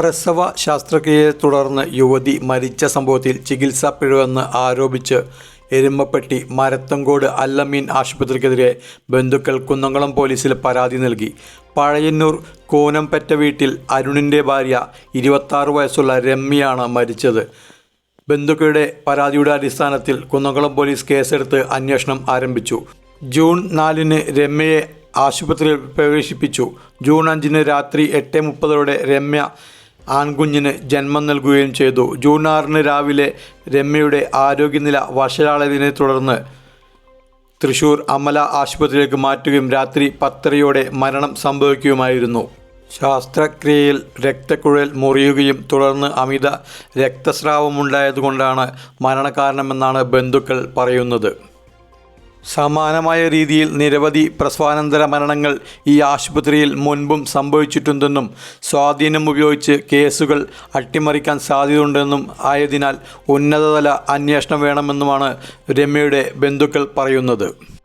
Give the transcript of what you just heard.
പ്രസവ ശാസ്ത്രക്രിയയെ തുടർന്ന് യുവതി മരിച്ച സംഭവത്തിൽ ചികിത്സാ പിഴവെന്ന് ആരോപിച്ച് എരുമപ്പെട്ടി മരത്തങ്കോട് അല്ലമീൻ ആശുപത്രിക്കെതിരെ ബന്ധുക്കൾ കുന്നംകുളം പോലീസിൽ പരാതി നൽകി. പഴയന്നൂർ കോനംപെറ്റ വീട്ടിൽ അരുണിന്റെ ഭാര്യ ഇരുപത്താറ് വയസ്സുള്ള രമ്യയാണ് മരിച്ചത്. ബന്ധുക്കളുടെ പരാതിയുടെ അടിസ്ഥാനത്തിൽ കുന്നംകുളം പോലീസ് കേസെടുത്ത് അന്വേഷണം ആരംഭിച്ചു. ജൂൺ നാലിന് രമ്യയെ ആശുപത്രിയിൽ പ്രവേശിപ്പിച്ചു. ജൂൺ അഞ്ചിന് രാത്രി എട്ട് മുപ്പതോടെ രമ്യ ആൺകുഞ്ഞിന് ജന്മം നൽകുകയും ചെയ്തു. ജൂൺ ആറിന് രാവിലെ രമ്യയുടെ ആരോഗ്യനില വഷളായതിനെ തുടർന്ന് തൃശൂർ അമല ആശുപത്രിയിലേക്ക് മാറ്റുകയും രാത്രി പത്തരയോടെ മരണം സംഭവിക്കുകയുമായിരുന്നു. ശാസ്ത്രക്രിയയിൽ രക്തക്കുഴൽ മുറിയുകയും തുടർന്ന് അമിത രക്തസ്രാവമുണ്ടായതുകൊണ്ടാണ് മരണകാരണമെന്നാണ് ബന്ധുക്കൾ പറയുന്നത്. സമാനമായ രീതിയിൽ നിരവധി പ്രസവാനന്തര മരണങ്ങൾ ഈ ആശുപത്രിയിൽ മുൻപും സംഭവിച്ചിട്ടുണ്ടെന്നും സ്വാധീനം ഉപയോഗിച്ച് കേസുകൾ അട്ടിമറിക്കാൻ സാധ്യതയുണ്ടെന്നും ആയതിനാൽ ഉന്നതതല അന്വേഷണം വേണമെന്നുമാണ് രമ്യയുടെ ബന്ധുക്കൾ പറയുന്നത്.